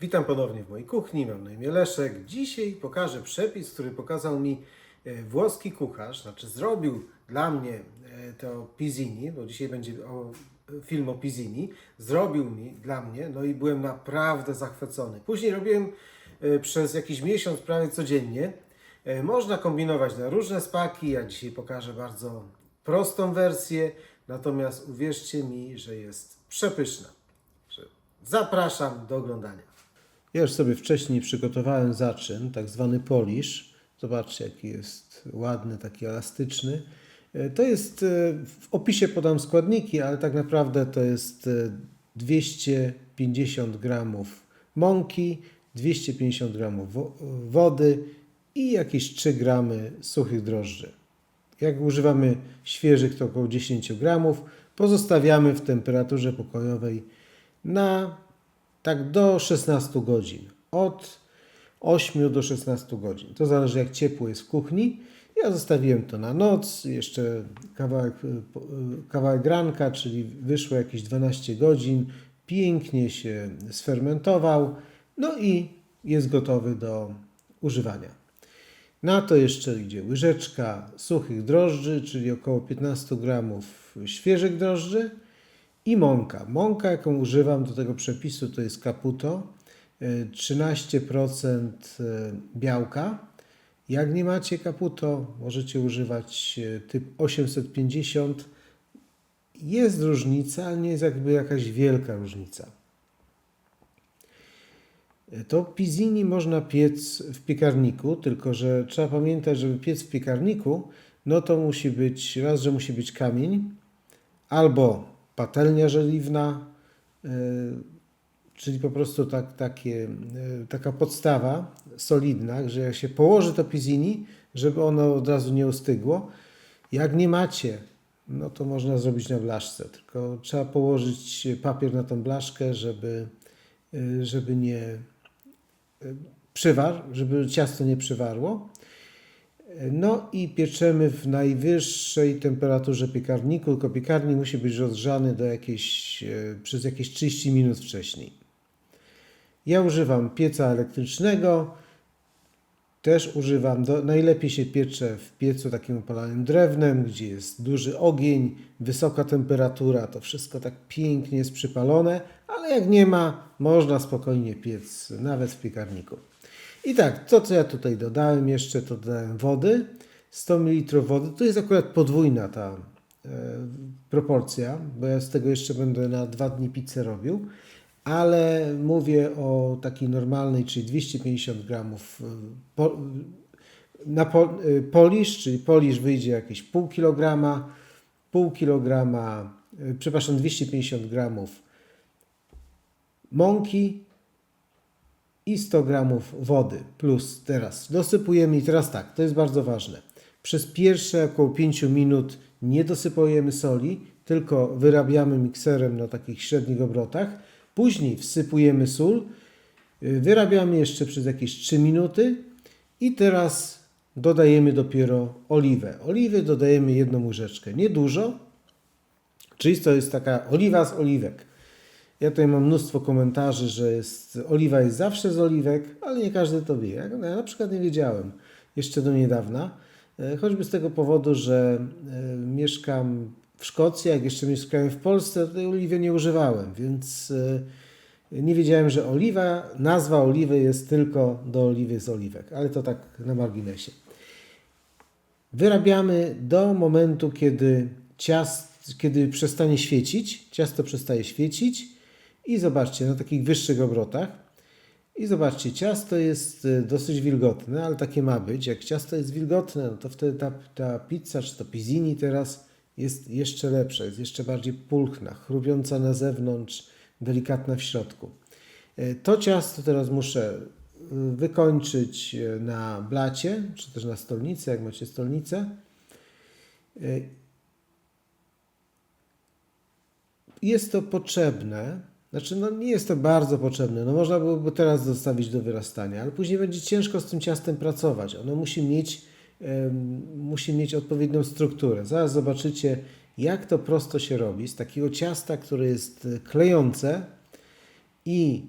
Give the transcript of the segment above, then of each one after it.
Witam ponownie w mojej kuchni, mam na imię Leszek. Dzisiaj pokażę przepis, który pokazał mi e, włoski kucharz, znaczy zrobił dla mnie e, to pizzini, bo dzisiaj będzie o, film o pizzini, zrobił mi dla mnie, no i byłem naprawdę zachwycony. Później robiłem e, przez jakiś miesiąc prawie codziennie. E, Można kombinować na różne spaki, ja dzisiaj pokażę bardzo prostą wersję, natomiast uwierzcie mi, że jest przepyszna. Zapraszam do oglądania. Ja już sobie wcześniej przygotowałem zaczyn, tak zwany polish. Zobaczcie, jaki jest ładny, taki elastyczny. E, To jest, e, w opisie podam składniki, ale tak naprawdę to jest e, 250 gramów mąki, 250 gramów wo- wody i jakieś 3 gramy suchych drożdży. Jak używamy świeżych, to około 10 gramów. Pozostawiamy w temperaturze pokojowej na tak do 16 godzin. Od 8 do 16 godzin. To zależy jak ciepło jest w kuchni. Ja zostawiłem to na noc, jeszcze kawałek, y, y, kawałek ranka, czyli wyszło jakieś 12 godzin. Pięknie się sfermentował. No i jest gotowy do używania. Na to jeszcze idzie łyżeczka suchych drożdży, czyli około 15 gramów świeżych drożdży i mąka. Mąka, jaką używam do tego przepisu, to jest Caputo. y, 13% białka. Jak nie macie Caputo, możecie używać y, typ 850. Jest różnica, ale nie jest jakby jakaś wielka różnica. To pizzini można piec w piekarniku, tylko że trzeba pamiętać, żeby piec w piekarniku, no to musi być, raz, że musi być kamień, albo patelnia żeliwna, y, czyli po prostu tak, takie, y, taka podstawa solidna, że jak się położy to pizzini, żeby ono od razu nie ustygło. Jak nie macie, no to można zrobić na blaszce, tylko trzeba położyć papier na tą blaszkę, żeby, y, żeby nie przywar, żeby ciasto nie przywarło. No i pieczemy w najwyższej temperaturze piekarniku, tylko piekarnik musi być rozgrzany do jakiejś, e, przez jakieś 30 minut wcześniej. Ja używam pieca elektrycznego, też używam, do, najlepiej się piecze w piecu takim opalanym drewnem, gdzie jest duży ogień, wysoka temperatura, to wszystko tak pięknie jest przypalone, ale jak nie ma, można spokojnie piec nawet w piekarniku. I tak, to co ja tutaj dodałem jeszcze, to dodałem wody, 100 ml wody, to jest akurat podwójna ta e, proporcja, bo ja z tego jeszcze będę na dwa dni pizzę robił, ale mówię o takiej normalnej, czyli 250 gramów e, na y, polisz, czyli polisz wyjdzie jakieś pół kilograma, pół kilograma, przepraszam, 250 gramów mąki i 100 gramów wody plus teraz dosypujemy i teraz tak, to jest bardzo ważne. Przez pierwsze około 5 minut nie dosypujemy soli, tylko wyrabiamy mikserem na takich średnich obrotach. Później wsypujemy sól, y, wyrabiamy jeszcze przez jakieś 3 minuty i teraz dodajemy dopiero oliwę. Oliwy dodajemy jedną łyżeczkę, nie dużo, czyli to jest taka oliwa z oliwek. Ja tutaj mam mnóstwo komentarzy, że jest, oliwa jest zawsze z oliwek, ale nie każdy to wie. Ja na przykład nie wiedziałem jeszcze do niedawna, e, choćby z tego powodu, że e, mieszkam w Szkocji, jak jeszcze mieszkałem w Polsce, to tej oliwy nie używałem, więc e, nie wiedziałem, że oliwa, nazwa oliwy jest tylko do oliwy z oliwek, ale to tak na marginesie. Wyrabiamy do momentu, kiedy ciast, kiedy przestanie świecić, ciasto przestaje świecić i zobaczcie, na takich wyższych obrotach. I zobaczcie, ciasto jest y, dosyć wilgotne, ale takie ma być. Jak ciasto jest wilgotne, no to wtedy ta, ta pizza, czy to pizzini teraz jest jeszcze lepsza, jest jeszcze bardziej pulchna, chrupiąca na zewnątrz, delikatna w środku. Y, To ciasto teraz muszę y, wykończyć na blacie, czy też na stolnicy, jak macie stolnicę. Jest to potrzebne, znaczy no nie jest to bardzo potrzebne, no można byłoby teraz zostawić do wyrastania, ale później będzie ciężko z tym ciastem pracować. Ono musi mieć, musi mieć odpowiednią strukturę. Zaraz zobaczycie, jak to prosto się robi z takiego ciasta, które jest e, klejące i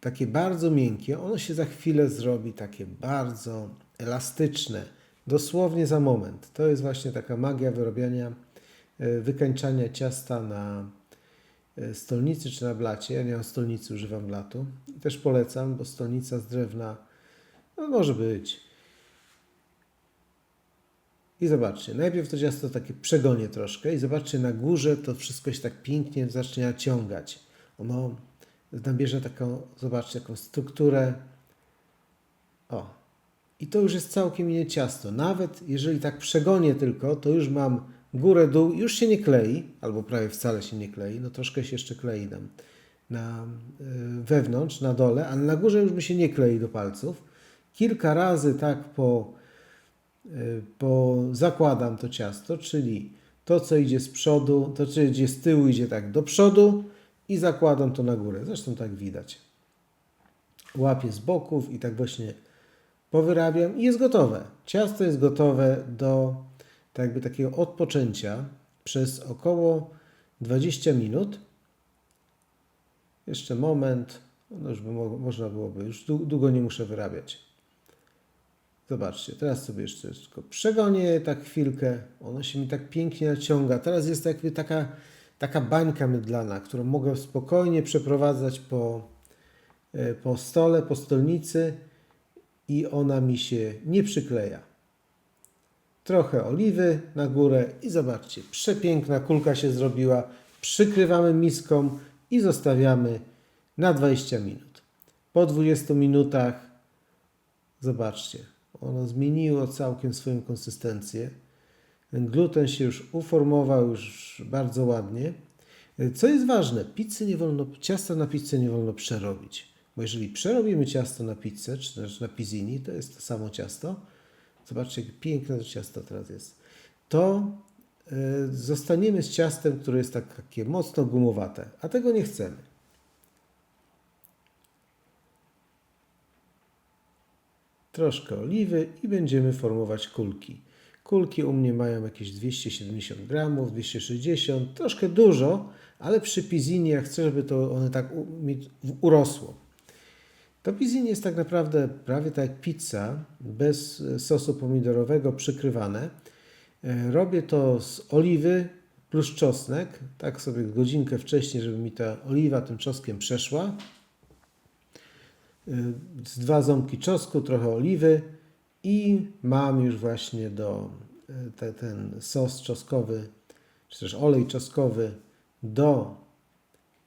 takie bardzo miękkie, ono się za chwilę zrobi takie bardzo elastyczne, dosłownie za moment. To jest właśnie taka magia wyrobiania, e, wykańczania ciasta na stolnicy czy na blacie. Ja nie mam stolnicy, używam blatu. I też polecam, bo stolnica z drewna no może być. I zobaczcie, najpierw to ciasto takie przegonie troszkę i zobaczcie na górze to wszystko się tak pięknie zacznie naciągać. Ono nabierze taką, zobaczcie, taką strukturę. O. I to już jest całkiem inne ciasto. Nawet jeżeli tak przegonię tylko, to już mam górę, dół, już się nie klei, albo prawie wcale się nie klei, no troszkę się jeszcze klei nam na, y, wewnątrz, na dole, ale na górze już mi się nie klei do palców. Kilka razy tak po, y, po zakładam to ciasto, czyli to, co idzie z przodu, to, co idzie z tyłu, idzie tak do przodu i zakładam to na górę. Zresztą tak widać. Łapię z boków i tak właśnie powyrabiam i jest gotowe. Ciasto jest gotowe do tak jakby takiego odpoczęcia przez około 20 minut. Jeszcze moment. No już by mo- można byłoby, już dłu- długo nie muszę wyrabiać. Zobaczcie, teraz sobie jeszcze tylko przegonię tak chwilkę. Ono się mi tak pięknie naciąga. Teraz jest jakby taka, taka bańka mydlana, którą mogę spokojnie przeprowadzać po, e, po stole, po stolnicy i ona mi się nie przykleja. Trochę oliwy na górę i zobaczcie, przepiękna kulka się zrobiła. Przykrywamy miską i zostawiamy na 20 minut. Po 20 minutach Zobaczcie, ono zmieniło całkiem swoją konsystencję. Ten gluten się już uformował już bardzo ładnie. Co jest ważne, pizzy nie wolno, ciasta na pizzę nie wolno przerobić. Bo jeżeli przerobimy ciasto na pizzę, czy też na pizzini, to jest to samo ciasto. Zobaczcie, jak piękne to ciasto teraz jest. To e, zostaniemy z ciastem, które jest tak- takie mocno gumowate, a tego nie chcemy. troszkę oliwy i będziemy formować kulki. Kulki u mnie mają jakieś 270 gramów, 260, troszkę dużo, ale przy pizzini ja chcę, żeby to one tak urosło. To pizzini jest tak naprawdę prawie tak jak pizza, bez e, sosu pomidorowego przykrywane. E, Robię to z oliwy plus czosnek, tak sobie godzinkę wcześniej, żeby mi ta oliwa tym czosnkiem przeszła z dwa ząbki czosnku, trochę oliwy i mam już właśnie do te, ten sos czosnkowy, czy też olej czosnkowy do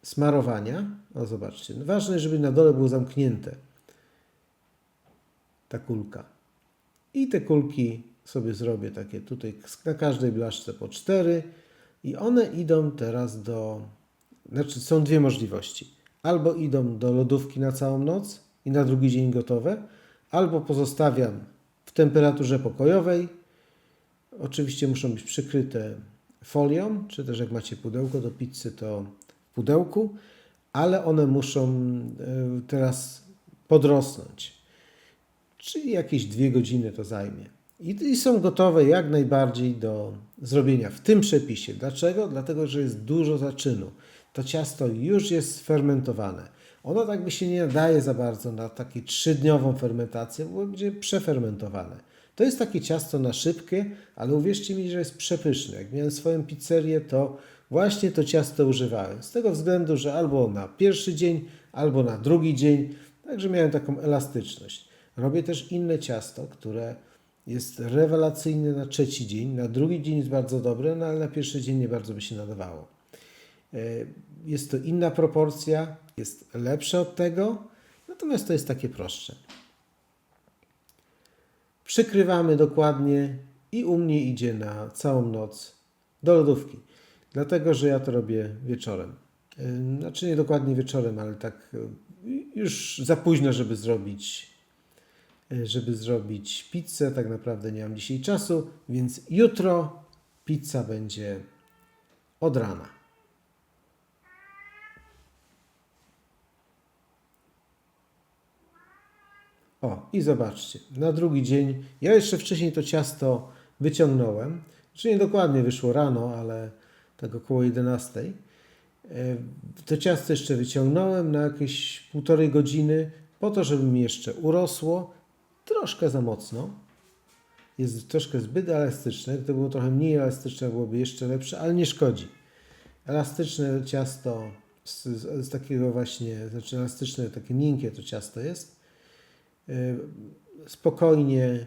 smarowania. O, zobaczcie. No ważne, żeby na dole było zamknięte ta kulka. I te kulki sobie zrobię takie tutaj na każdej blaszce po cztery i one idą teraz do znaczy są dwie możliwości. Albo idą do lodówki na całą noc i na drugi dzień gotowe, albo pozostawiam w temperaturze pokojowej. Oczywiście muszą być przykryte folią, czy też jak macie pudełko do pizzy, to pudełku, ale one muszą e, teraz podrosnąć. Czyli jakieś dwie godziny to zajmie. I, I są gotowe jak najbardziej do zrobienia w tym przepisie. Dlaczego? Dlatego, że jest dużo zaczynu. To ciasto już jest sfermentowane. Ono tak by się nie nadaje za bardzo na taką trzydniową fermentację, bo będzie przefermentowane. To jest takie ciasto na szybkie, ale uwierzcie mi, że jest przepyszne. Jak miałem swoją pizzerię, to właśnie to ciasto używałem. Z tego względu, że albo na pierwszy dzień, albo na drugi dzień. Także miałem taką elastyczność. Robię też inne ciasto, które jest rewelacyjne na trzeci dzień. Na drugi dzień jest bardzo dobre, no ale na pierwszy dzień nie bardzo by się nadawało. E, Jest to inna proporcja, jest lepsze od tego, natomiast to jest takie prostsze. Przykrywamy dokładnie i u mnie idzie na całą noc do lodówki. Dlatego, że ja to robię wieczorem. E, Znaczy nie dokładnie wieczorem, ale tak e, już za późno, żeby zrobić e, żeby zrobić pizzę. Tak naprawdę nie mam dzisiaj czasu, więc jutro pizza będzie od rana. O, i zobaczcie, na drugi dzień, ja jeszcze wcześniej to ciasto wyciągnąłem, czy nie dokładnie wyszło rano, ale tak około 11. E, To ciasto jeszcze wyciągnąłem na jakieś półtorej godziny, po to, żeby mi jeszcze urosło. Troszkę za mocno. Jest troszkę zbyt elastyczne. Gdyby było trochę mniej elastyczne, byłoby jeszcze lepsze, ale nie szkodzi. Elastyczne ciasto z, z, z takiego właśnie, znaczy elastyczne, takie miękkie to ciasto jest. E, Spokojnie,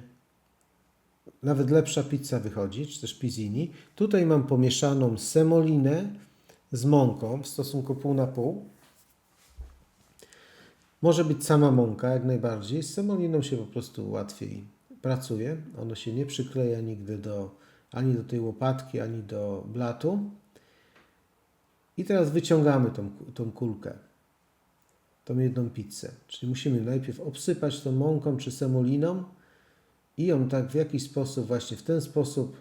nawet lepsza pizza wychodzi, czy też pizzini. Tutaj mam pomieszaną semolinę z mąką w stosunku pół na pół. Może być sama mąka, jak najbardziej. Z semoliną się po prostu łatwiej pracuje. Ono się nie przykleja nigdy do, ani do tej łopatki, ani do blatu. I teraz wyciągamy tą, tą kulkę, tą jedną pizzę. Czyli musimy najpierw obsypać tą mąką czy semoliną i ją tak w jakiś sposób, właśnie w ten sposób,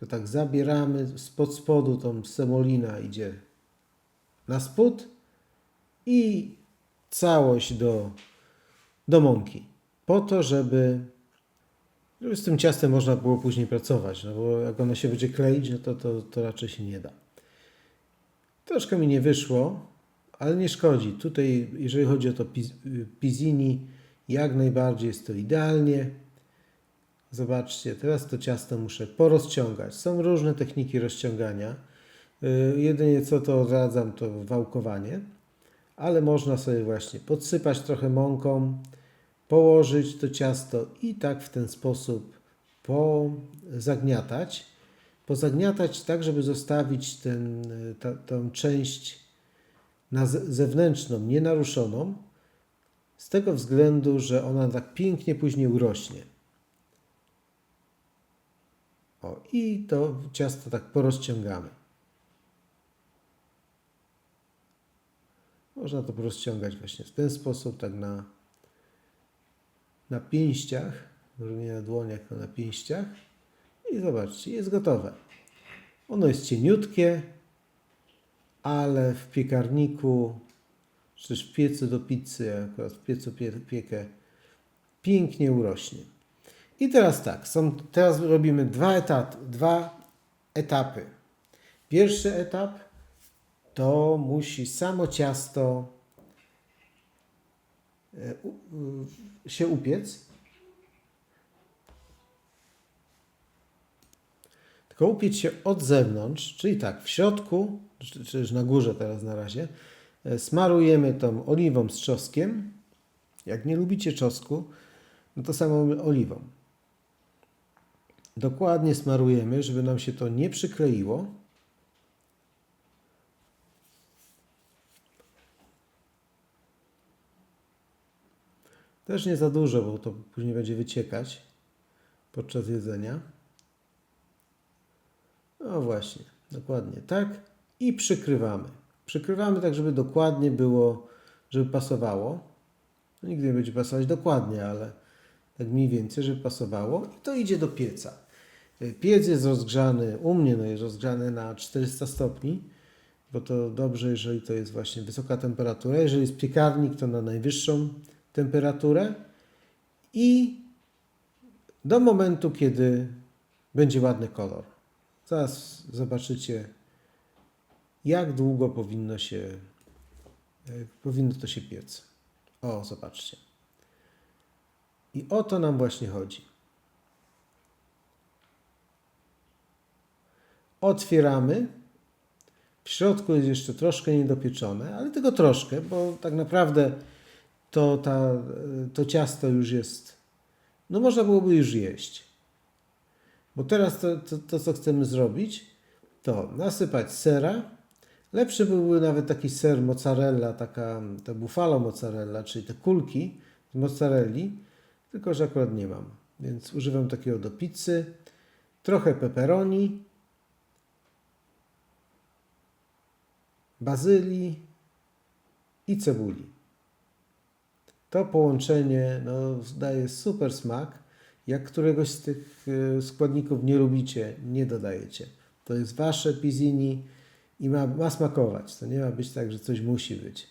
że tak zabieramy spod spodu tą semolina idzie na spód i całość do, do mąki. Po to, żeby, żeby z tym ciastem można było później pracować, no bo jak ono się będzie kleić, no to, to, to raczej się nie da. Troszkę mi nie wyszło, ale nie szkodzi. Tutaj, jeżeli chodzi o to piz- pizzini, jak najbardziej jest to idealnie. Zobaczcie, teraz to ciasto muszę porozciągać. Są różne techniki rozciągania. Yy, Jedynie co to odradzam, to wałkowanie, ale można sobie właśnie podsypać trochę mąką, położyć to ciasto i tak w ten sposób pozagniatać. Pozagniatać tak, żeby zostawić ten, ta, tą część na zewnętrzną, nienaruszoną, z tego względu, że ona tak pięknie później urośnie. O, i to ciasto tak porozciągamy. Można to porozciągać właśnie w ten sposób, tak na, na pięściach, może nie na dłoniach, tylko na pięściach. I zobaczcie, jest gotowe. Ono jest cieniutkie, ale w piekarniku, czy w piecu do pizzy, akurat w piecu pie, piekę, pięknie urośnie. I teraz tak, są, teraz robimy dwa, etat, dwa etapy. Pierwszy etap to musi samo ciasto e, się upiec. Tylko upiec się od zewnątrz, czyli tak, w środku, czy czy na górze teraz na razie, e, smarujemy tą oliwą z czosnkiem. Jak nie lubicie czosnku, no to samą oliwą. Dokładnie smarujemy, żeby nam się to nie przykleiło. Też nie za dużo, bo to później będzie wyciekać podczas jedzenia. No właśnie, dokładnie tak. I przykrywamy. Przykrywamy tak, żeby dokładnie było, żeby pasowało. No, nigdy nie będzie pasować dokładnie, ale tak mniej więcej, żeby pasowało. I to idzie do pieca. Piec jest rozgrzany, u mnie no jest rozgrzany na 400 stopni, bo to dobrze, jeżeli to jest właśnie wysoka temperatura. Jeżeli jest piekarnik, to na najwyższą temperaturę. I do momentu, kiedy będzie ładny kolor. Zaraz zobaczycie, jak długo powinno się, e, powinno to się piec. O, zobaczcie. I o to nam właśnie chodzi. Otwieramy. W środku jest jeszcze troszkę niedopieczone, ale tylko troszkę, bo tak naprawdę to, ta, to ciasto już jest, no można byłoby już jeść. Bo teraz to, to, to, co chcemy zrobić, to nasypać sera. Lepszy byłby nawet taki ser mozzarella, taka ta buffalo mozzarella, czyli te kulki z mozzarelli, tylko że akurat nie mam. Więc używam takiego do pizzy. Trochę pepperoni, bazylii i cebuli. To połączenie no, daje super smak. Jak któregoś z tych e, składników nie lubicie, nie dodajecie. To jest wasze pizzini i ma, ma smakować. To nie ma być tak, że coś musi być.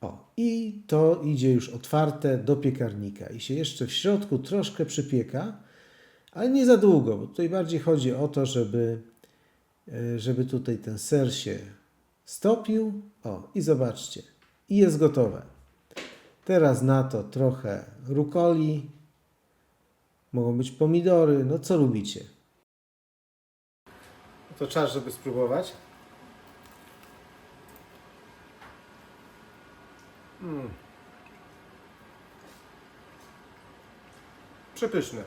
O, i to idzie już otwarte do piekarnika i się jeszcze w środku troszkę przypieka, ale nie za długo, bo tutaj bardziej chodzi o to, żeby żeby tutaj ten ser się stopił. O, i zobaczcie, i jest gotowe. Teraz na to trochę rukoli, mogą być pomidory, no co lubicie. To czas, żeby spróbować. Mm. Przepyszne.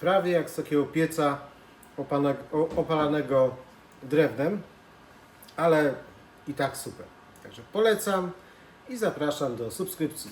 Prawie jak z takiego pieca opalanego drewnem, ale i tak super. Także polecam i zapraszam do subskrypcji.